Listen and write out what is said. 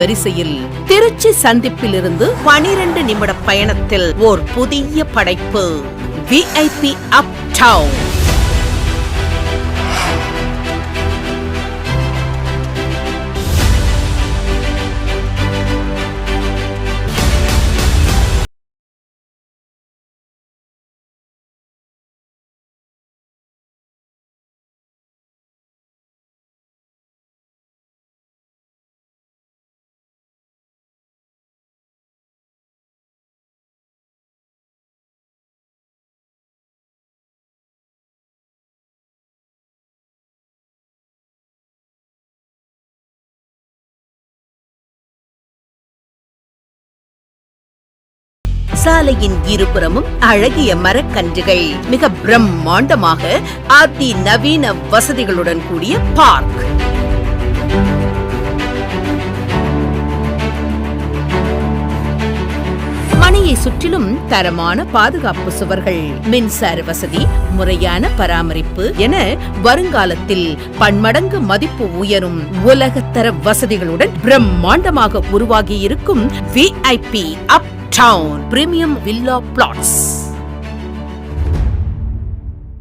வரிசையில் திருச்சி சந்திப்பிலிருந்து பனிரெண்டு நிமிட பயணத்தில் ஓர் புதிய படைப்பு விஐபி அப் டவுன் சாலையின் இருபுறமும் அழகிய மரக்கன்றுகள். மிக பிரம்மாண்டமாக அதி நவீன வசதிகளுடன் கூடிய பார்க். மனையை சுற்றிலும் தரமான பாதுகாப்பு சுவர்கள் மின்சார வசதி முறையான பராமரிப்பு என வருங்காலத்தில் பன்மடங்கு மதிப்பு உயரும் உலகத்தர வசதிகளுடன் பிரம்மாண்டமாக உருவாகி இருக்கும் VIP up town. Premium villa plots.